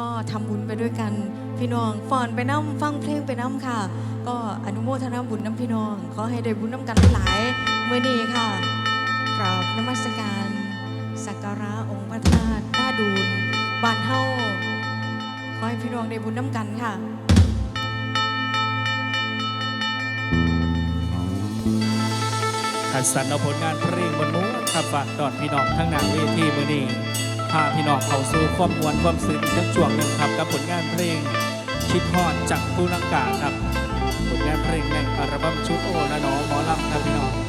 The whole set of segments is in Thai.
ก็ทำบุญไปด้วยกันพี่น้องฟอนไปน้ำฟังเพลงไปน้ำค่ะ ก็อนุโมทนาบุญน้ำพี่น้องขอให้ได้บุญน้ำกันหลายเมื่อนี้ค่ะกราบนมัสการสักการะองค์พระธาตุหน้าดูนบานเฮาขอให้พี่น้องได้บุญน้ำกันค่ะขันสันเอาผลงานเพลงบนม้วนขับฝากดอดพี่น้องทั้งหน้าเวทีเมื่อนี้าพี่น้องเข้าสู่ความมวนความซึ้งทั้งช่วงหนึ่งครับกับผลงานเพลงคิดฮอดจากผู้ลังกาครับ ผลงานเพลงในอัลบั้มชุดโอและน้องหมอลำครับพี่น้อง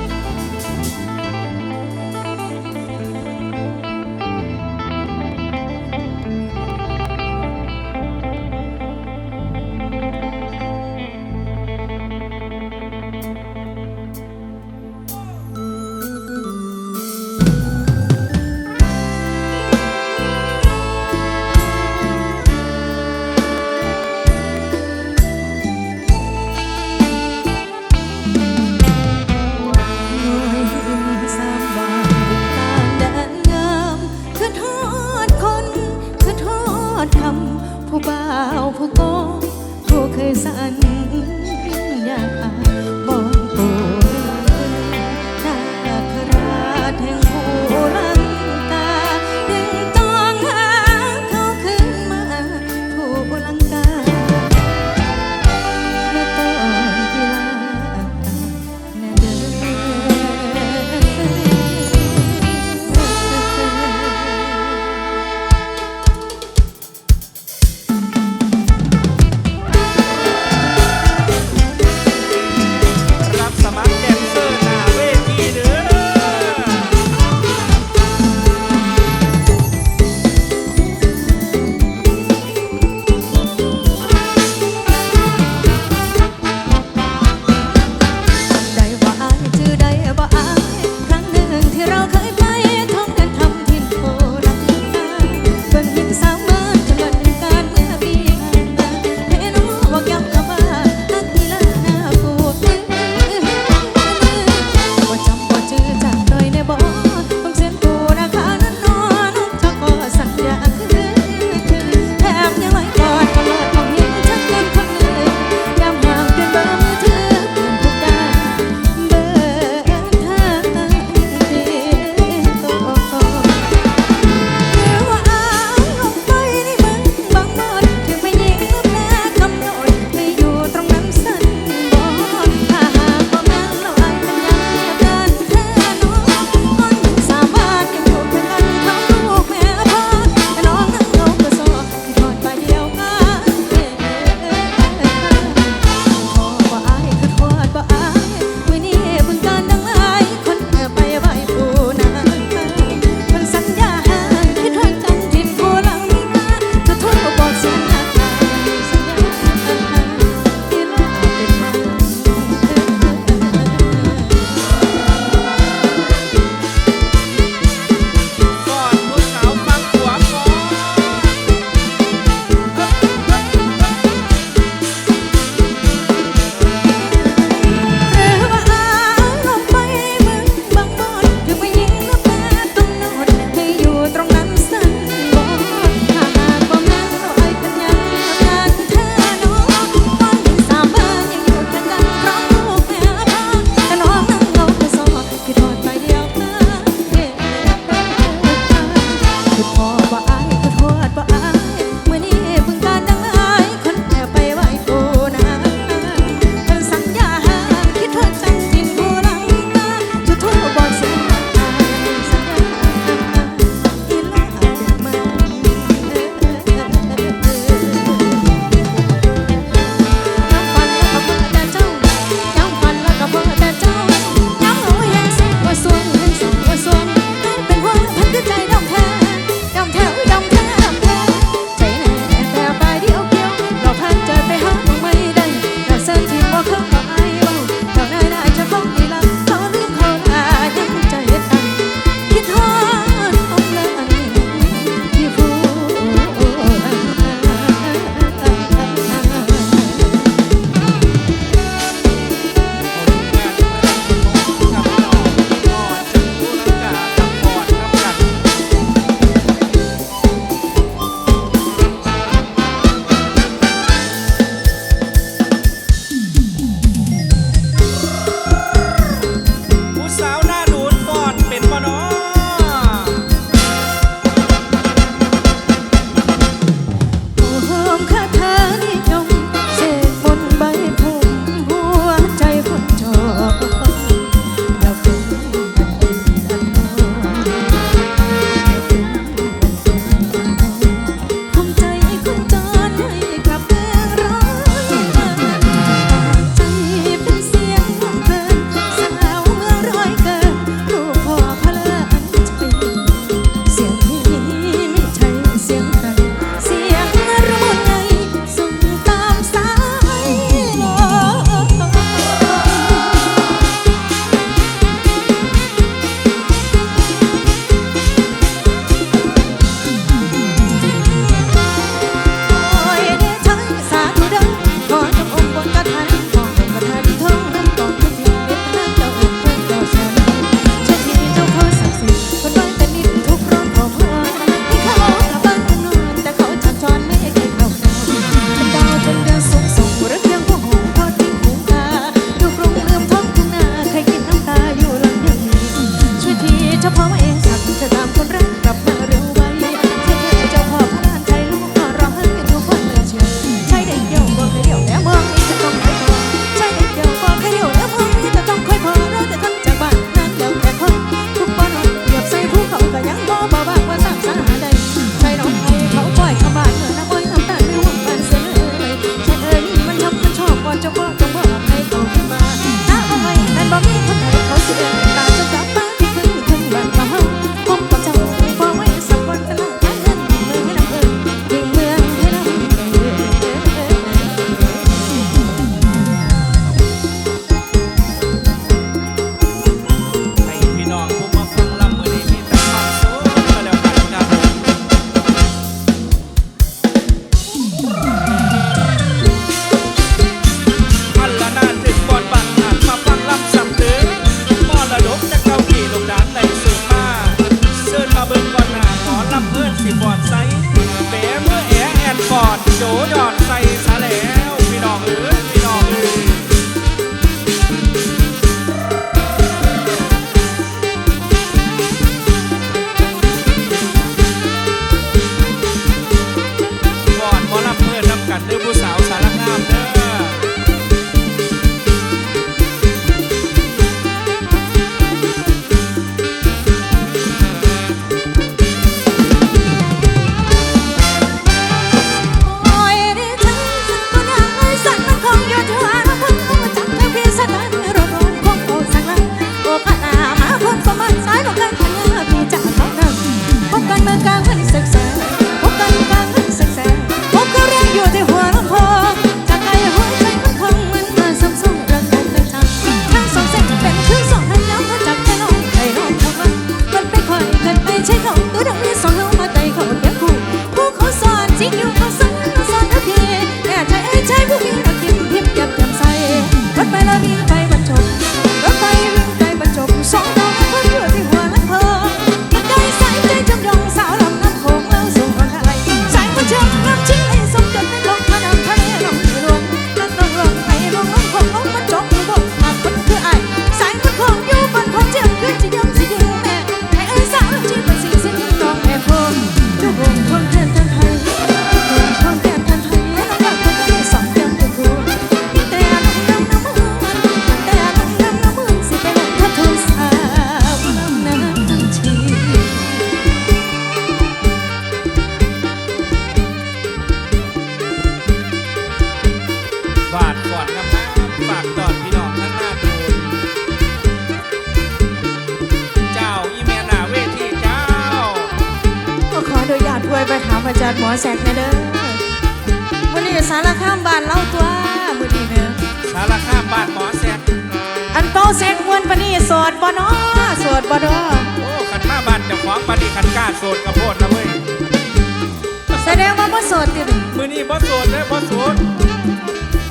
ดติดมือนี่บอสโซนนะบอสโซน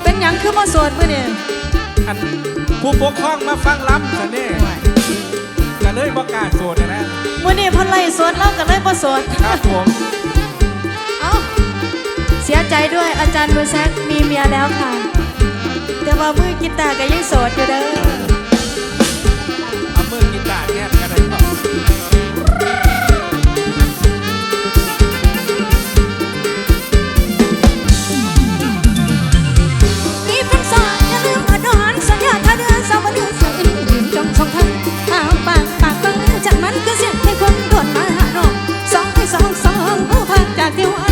เป็นหยังคือมาสวดมื้อนี่อันผู้ปกครองมาฟังล้ำซะนี่ก็เลยบอกกล้าโซดนะมื้อนี่เพิ่นไล่สวดเราก็เลยบ่สวดครับผมเอาเสียใจด้วยอาจารย์มือแซกมีเมียแล้วค่ะ แต่ว่ามือกีตาร์ก็ยังโสดอยู่เด้อ ปากปากฟังจากมันก็เสียงให้คนกดมาหาน้อสองให้สองสองผู้พักจากเที่ยว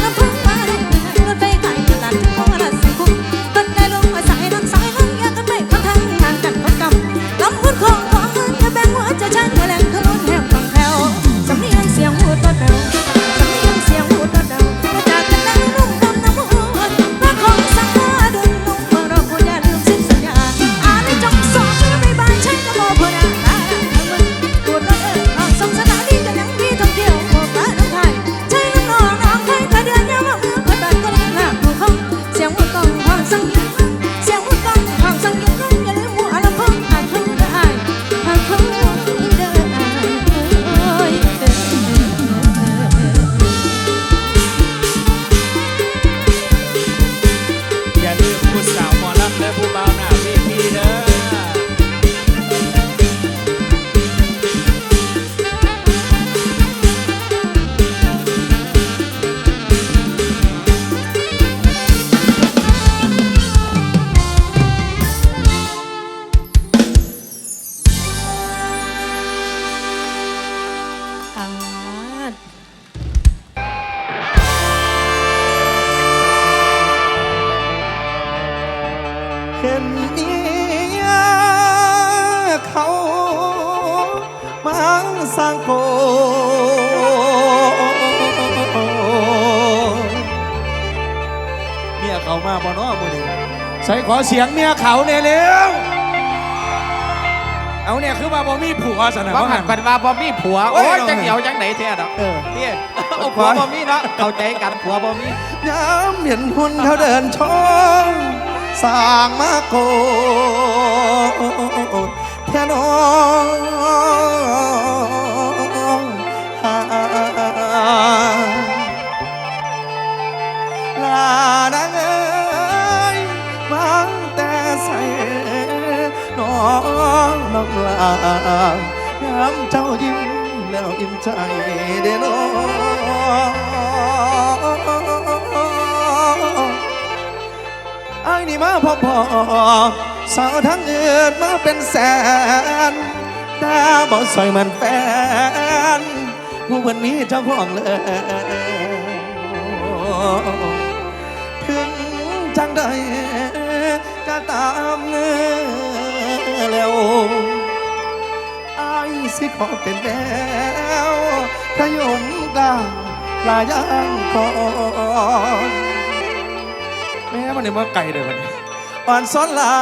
นนี้เขามาสร้างโกเมียเขามาบ่นอ้อมือนี้ใส่ขอเสียงเมียเขาเนี่ยเร็วเอาเนี่ยคือว่าบ่มีผัวสนะว่าหันกันว่าบ่มีผัว โอ้ยจังเหี่ยวจังไหนแท้ดอกเที่ยเอาผัวบ่มีเนาะเข้าใจกันผัวบ่มีน้ำเหมือนหุ่นเขาเดินชม สร้างมาโกเทนองลาดังเอ้ยบางแต่ใส่น้องน้องลาย้ำเจ้ายิ้มแล้วอิ่มใจเด้อ มาพอพอสาวทั้งเงินมาเป็นแสนต่บ่สวยมือนแฟนผู้เพิ่นมีเจ้าของเลยถึงจังใดก็ตามเนื้อแล้วไอ้สิขอเป็นแล้วขยมกลางลาย่างก่อนแม่มันเนี่ยมาไกลเลยมัน อ่อนซ้อนหลา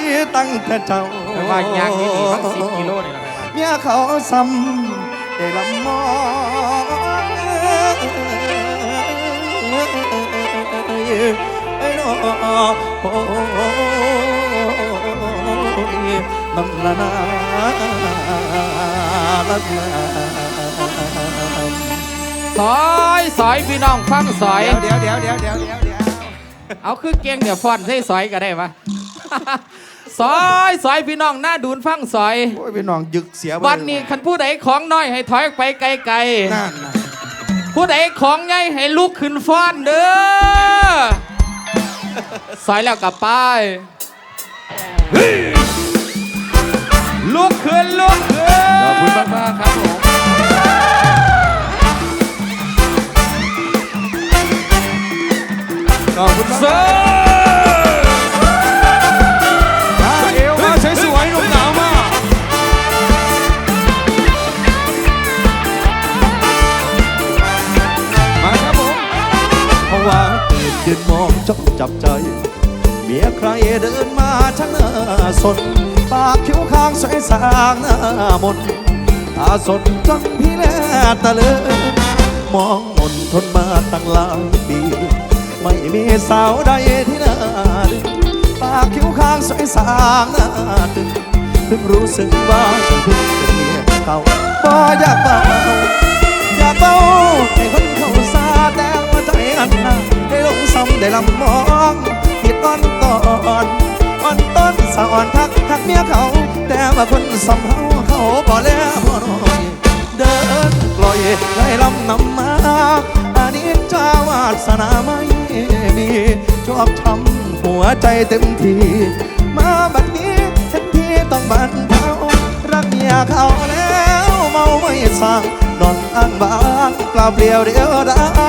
ยตั้งแต่เจ้าแต่ว่ายางนี่ดีมันสิบกิโลนี่แหละครับเมียเขาซ้ำได้ลำมองไอ้น้อโอ้ยลำลานาลำลาซอยซอยพี่น้องฟังซอย เดี๋ยวเดี๋ยวเดี๋ยวเดี๋ยวเดี๋ยว เดี๋ยวเอาคือเก่งเดี๋ยวฟอนใส่ซอยก็ได้ปะซอยซอยพี่น้องหน้าดูนฟังซอย โอ้ยพี่น้องยึกเสียวันนี้คันผู้ใดของน้อยให้ถอยออกไปไกลนั่นนะๆผู้ใดของใหญ่ให้ลุกขึ้นฟ้อนเด้อซอยแล้วกลับไปลุกขึ้นลุกขึ้น ขอบคุณมากมากๆครับผม ขอบคุณมาเซอร์เอวมาสวยๆหนุ่มหนาวมากมาครับผมเพราะว่าตื่นยืนมองจ้องจับใจ เมียใครเดินมาช่างน่าสน ปากคิ้วข้างสวยสางหน้ามนตาสนจังพี่แลตะเลือมองมนทนมาตั้งหลายปี ไม่มีสาวใดที่น่าดึงปากคิ้วข้างสวยสางน้าตึงเพิ่งรู้สึกว่าฉันเพิ่งเป็นเมียเก่าบ่อยากเบาอยากเบาให้คนเขาซาแต่ว่าใจอันนาได้ลงซ้ำได้ลำมองผิดอ่อนตอนอ่อนต้นสะอ่อนทักทักเมียเขา แต่ว่าคนสำเฮาเขาบ่แล้วบ่น้อยเดินปล่อยได้ลำน้ำมา อันนี้จาวาสนาไม่มีชอบทำหัวใจเต็มที มาบัดนี้เห็นที่ต้องบันเทารักเมียเขาแล้วเมาไม่สั่งนอนอ้างบางเปล่าเปลี่ยวเดียวได้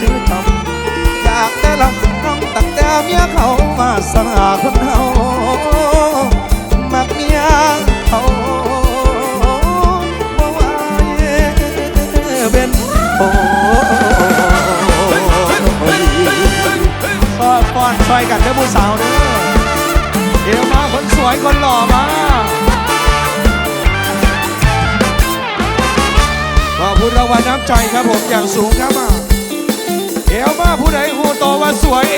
นอบ่จื้อจำอยากแต่ละน้องตักแต่เมียเขามาสนาคนเฮามักเมียเขาบ่ว่าเป็นโอ้ซอยป้อนซอยกันเด้อผู้สาวเด้อเอวมาคนสวยคนหล่อมาขอบคุณรางวัลน้ำใจครับผมอย่างสูงครับ หูโ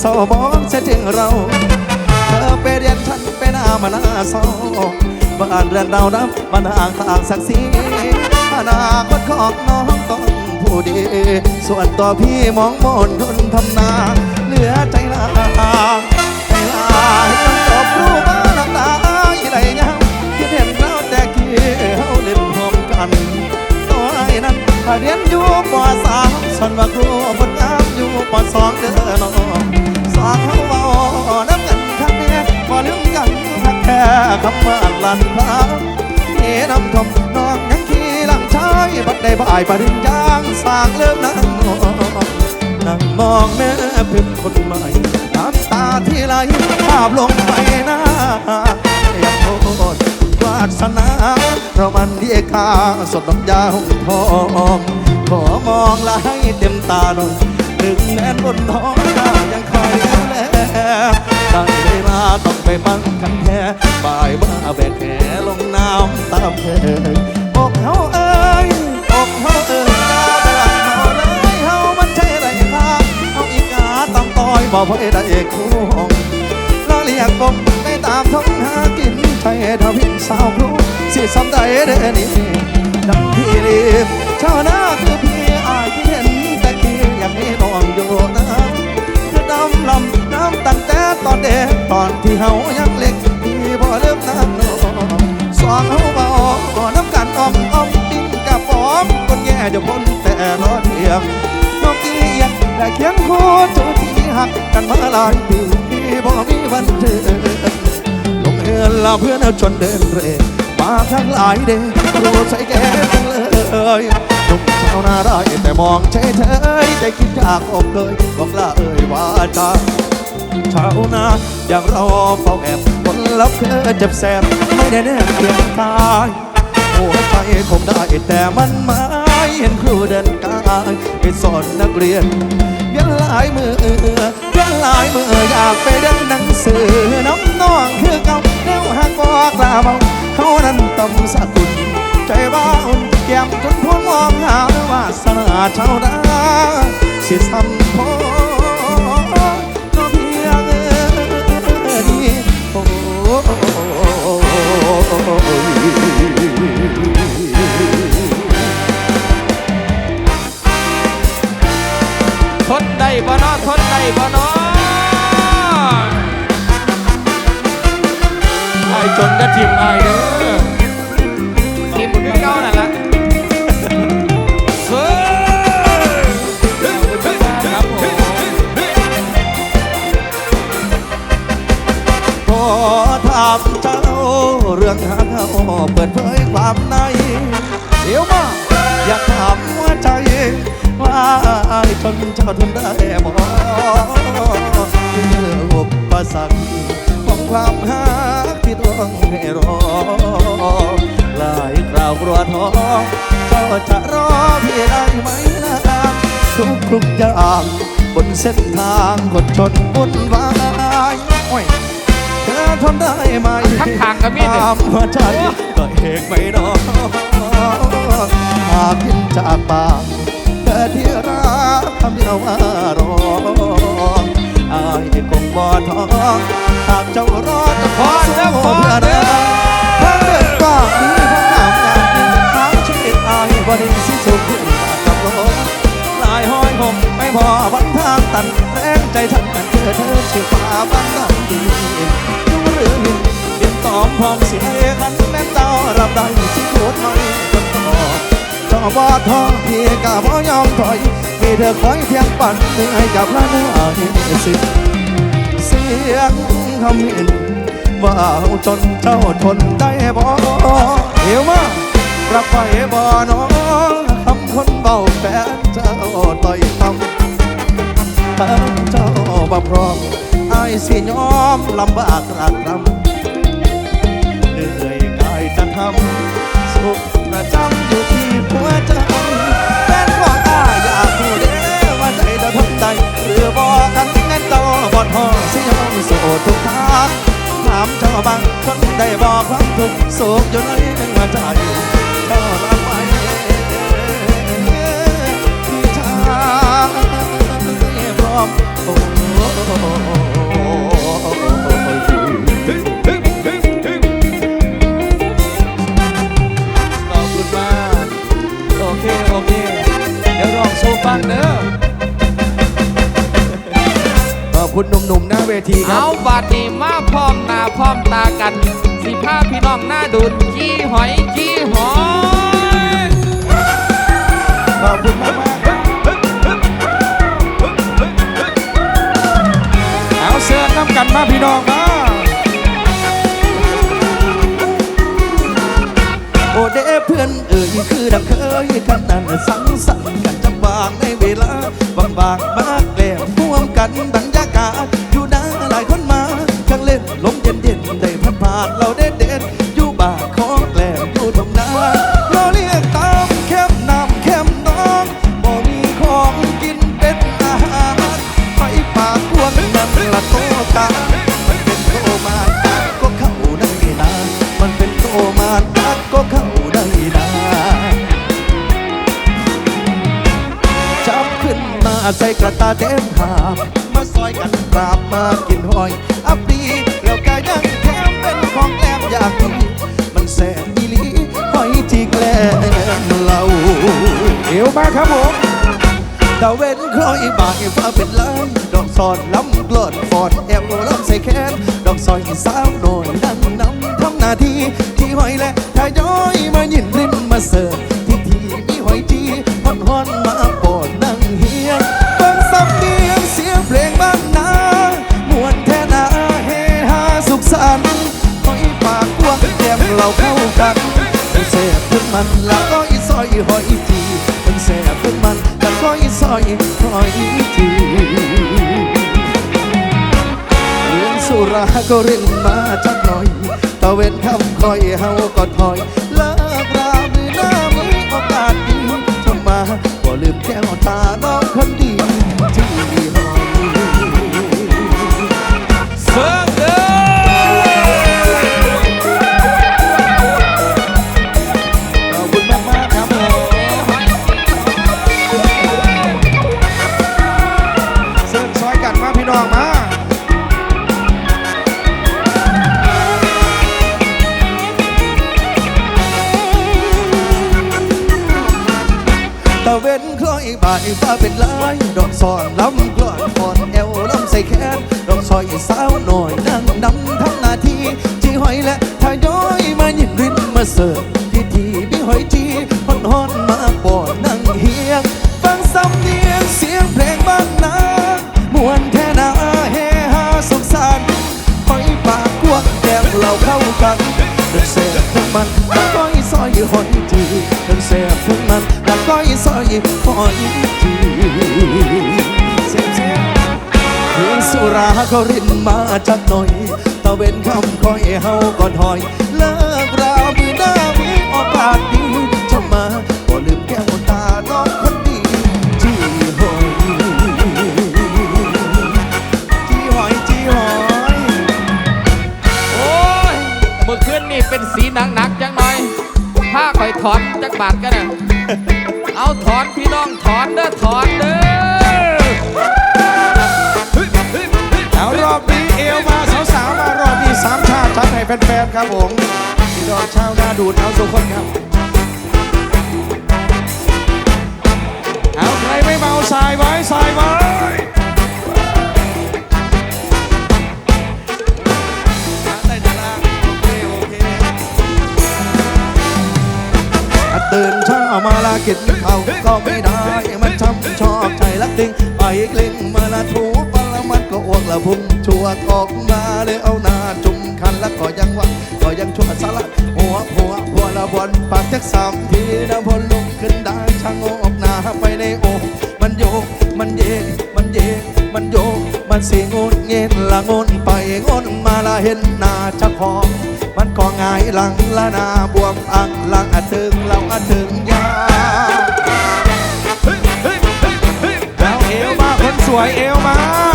เศร้าบอกเสียงเราเธอไปเรียนฉันไปหน้ามาหนาเศร้าบ้านเรือนเราดับมันห่างต่างศักดิ์ศรีอนาคตของน้องต้องผู้ดี ส่วนตัวพี่มองมนทนทำนาเหลือใจลาใจลาใต้องจบรู้บ้านตาอีไรยังคิดเห็นเราแต่กี้เขาเล่นหอมกันตัวไอ้นั้นเรียนอยู่ป .3 ส่วนว่าครูคนงามอยู่ป .2 เด้อน้องากเขาเบาน้ำกันข้างแน่บ่ลืมกันพักแค่คำว่าลันพาเอ๋น้ำทมนอนยังขี้ลังชายบัดได้บ่ายปริญญาสางเลิมนั่งมองนั่งมองแม่เป็นคนใหม่น้ำตาที่ไหลภาพลงไปหน้าอย่าโทษวาสนาเรามันเรียกข้าสดดอกยาหงทองขอมองละให้เต็มตาหน่อยถึงแน่นบนท้องยังคอย สิสำได้เด้อนี่ดังพี่รีบชาวนาคือพี่อายที่เห็นแต่กี้อย่ากให้น้องอยู่นะคือดำลำน้ำตั้งแต่ตอนเด็กตอนที่เฮายังเล็กพี่บ่เริ่มน้ำนองสองเฮาเบาน้ำกันอ้อมอ้อมดิ้นกับปอมคนแย่จะพ้นแต่รอเทียมนกเอียงและเคียงคู่จูที่หักกันมาหลายปีบ่มีวันเจอลงเอือนลาเพื่อนเอาจนเดินเร่ มาทั้งหลายเด้รู้ใจแก่จังเลยนุ่มชาวนาได้แต่มองเฉยเฉยใจคิดจากอกเลยบอกลาเอ่ยว่าจาชาวนาอย่างเราเฝ้าแอบคนรับเคยเจ็บแสบไม่ได้แน่เพียงตายหัวใจคงได้แต่มันมา ม่เห็นครูเดินกายไปสอนนักเรียนเวียนหลายมือเวียนหลายมืออยากไปเรียนหนังสือน้ำน้องคือเก่าแนวหักบอกลาเมาเขานั้นต้องสะกุลใจบ้าอุ่นแก้มจนพวงมองหาวาสนาชาวนาสิสัมพอก็เพียงนี้โอ้ บ่นอทนได้บ่นอไอ้จนก็ทีมไอ้เด้อทีมบุญเก้านั่นละเฟ้อครับผมขอถามเจ้าเรื่องหาเขาเปิดเผยความในเดี๋ยวมาอยากถาม จนเจ้าทนได้บ่คืออุปสรรคของความหักที่ต้องให้รอ หลายคราวกลัวท้อเจ้าจะรอพี่ได้ไหมนะทุกทุกอย่างบนเส้นทางกดชนวุ่นวายเธอทนได้ไหมทั้งทางก็มีหนึ่งถามว่าฉันก็เอกไม่นอนหากกินจากปากเธอที่รัก คำเดียวว่ารออายคงบ่ท้องหากเจ้ารอจะขอสู้เพื่อเดินถ้าเดินกว่านี้ถ้างามงามนี้ทางชีวิตอายบ่ได้สิ้นสุขขึ้นกับโลกหลายห้อยผมไม่พอวันทางตันแรงใจฉันนั้นเธอเธอชื่อฟ้าบ้านดังดีดูหรือหินเดียนตอมพร้อมเสียกันแม่เจ้ารับได้ที่โคตรไหม บ่ท้อพี่กะบ่ยอมถอยมีเธอคอยเพียงปั่นเหนื่อยกับละเนื้อหินสิเสียงคำเห็นว่าจนเจ้าทนได้บ่เอวมารับไปบ่น้องคำคนเบาแฟนเจ้าต่อยคำถ้าเจ้าบ่พร้อมไอายสิยอมลำบากรักรำเหนื่อยกายจะทำสุขประจำอยู่ที่ ถามเจ้าบางคนได้บอกความทุกข์สุขอยู่ในหัวใจเจ้ารับไว้ที่ชายพร้อมโอ้ขอบคุณมากโอเค โอเค เดี๋ยวลองโชว์ฟังเด้อขอบ คุณหนุ่มๆหน้าเวทีครัเอาบบาดนี้มาพร้อมหน้าพร้อมตากัน สิพาพี่น้องหน้าดุนจี้หอยจี้หอยขอบคุณมากมากๆครับเอาเสื้อน้ำกันมาพี่น้องมาอนเอ่ยคือดังเคยกันนั้นสังสรรค์กันจะบางในเวลาบางบางๆ บ่ายฟ้าเป็นลายดอกซอนล้ำกลอดฟอดแอวล้ำใส่แขนดอกซอยสาวหน่อยนั่งน้ำทำหน้าที่ที่หอยและทายย้อยมายินริมมาเสิร์ฟที่ทีมีหอยจีฮอนฮอนมาปอดนั่งเฮียงฟังสำเนียงเสียงเพลงบ้านนามวนแท่นาเฮฮาสุขสันต์หอยปากกว้างแก้มเราเข้ากันเสียบขึ้นมันแล้วก็อีซอยหอยจี มันแล้วก็อีซอยหอยทีเรื่องสุราก็เร่งมาจักหน่อยตะเวนคำคอยเฮาก็ถอยเลิกรามือหน้ามีโอกาสดีจะมาก็ลืมแก้วตาน้องคนดี รารินมาจักหน่อยตะเวนคำคอยเฮาก่อนหอยเลิ ครับผมพี่น้องชาวนาดูดเอาสุกคนครับ เอาใครไม่เมาสายไว้สายไว้ตื่นเช้ามาลากินข้าวก็ไม่ได้ มันช้ำชอบใจลักดิ่งไปกลิ้งมาละถูปละมัน อ้วกละพุ่งชวออกมาเลยเอาหน้าจุ่มคันแล้วก็ยังว่าก็ยังชั่วสลัดหัวหัวหัวละบนปากจักสามทีนะพอลุกขึ้นได้ช่างออกหน้าไปในอกมันโยกมันเยกมันเยกมันโยกมันสิงนเงินละงนไปงนมาละเห็นหน้าเจ้าของมันก็หงายหลังละนาบวมอังหลังอะถึงเราอะถึงยาแล้วเอวมาคนสวยเอวมา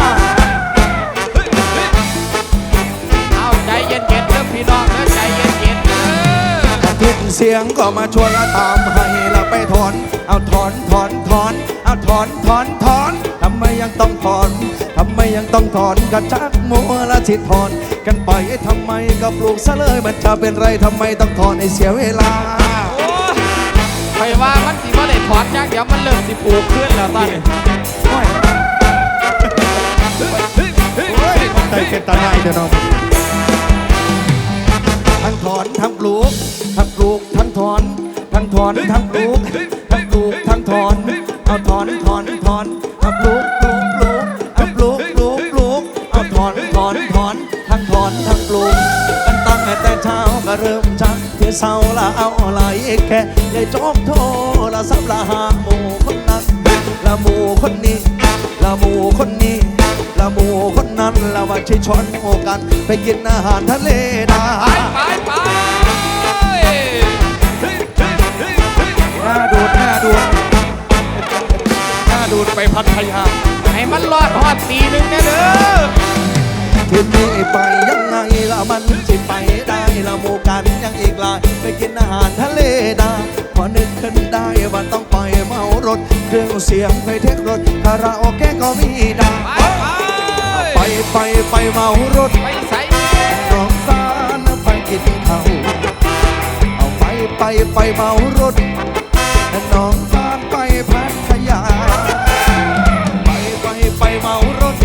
เสียงก็มาชวนละตามให้ละไปถอน เอาถอนถอนถอน เอาถอนถอนถอนทำไมยังต้องถอนทำไมยังต้องถอนกันชักมัวละสิถอน กันไปทำไมก็ปลูกซะเลยมันจะเป็นไรทำไมต้องถอนให้เสียเวลาโอ้ยไปว่ามันสิว่าได้ถอนจักเดี๋ยวมันเริ่มสิปลูกขึ้นแล้วตอนนี้โอ้ยโอ้ยใจเป็นตาหนายเดี๋ยวน้อง ทั้งถอนทั้งปลูก ทั้งปลูกทั้งถอน ทั้งถอนทั้งปลูก ทั้งปลูกทั้งถอนเอาถอนถอนถอนเอาปลูกปลูกปลูกเอาปลูกปลูกปลูกเอาถอนถอนถอนทั้งถอนทั้งปลูกกันตั้งแต่เช้าก็เริ่มชักที่เศร้าละเอาอะไรแค่ยายจอบโทรละสับละหาหมู่คนนั้นละหมู่คนนี้ละหมู่คนนี้ ละหมู่คนนั้นละว่าใช่ช้อนโมกัน ไปกินอาหารทะเลนะไปไปไปหน้าดูดหน้าดูดหน้าดูดไปพัทยาให้มันรอดหอดปีหนึ่งเนี่ยเด้อทีนี้ไปยังไงละมันจะไปได้ละหมูกันยังอีกลายไปกินอาหารทะเลนะพอนึกขึ้นได้ว่าต้องไปเมารถ เครื่องเสียงไปเทครถคาราโอเกะก็มีได้ไป ไปไปไปไปเมารถไปใส่น้องสารไปกินข้าวเอาไปไปไปเมารถน้องสารไปพัทยา ไปไปไปเมารถ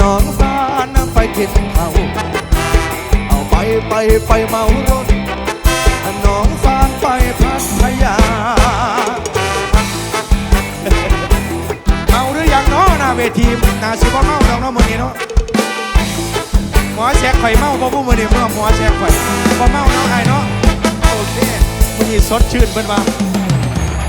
น้องสารไปกินข้าวเอาไปไปไปเมารถ หน้าเวทีหน้าสิบ่เมาดอกเนาะมื้อนี้เนาะหมอแชกข่อยเมาบ่ผู้มื้อนี้เมื่อหมอแชกข่อยบ่เมาเนาะไอ้เนาะโอเคมื้อนี้สดชื่นเพิ่นว่า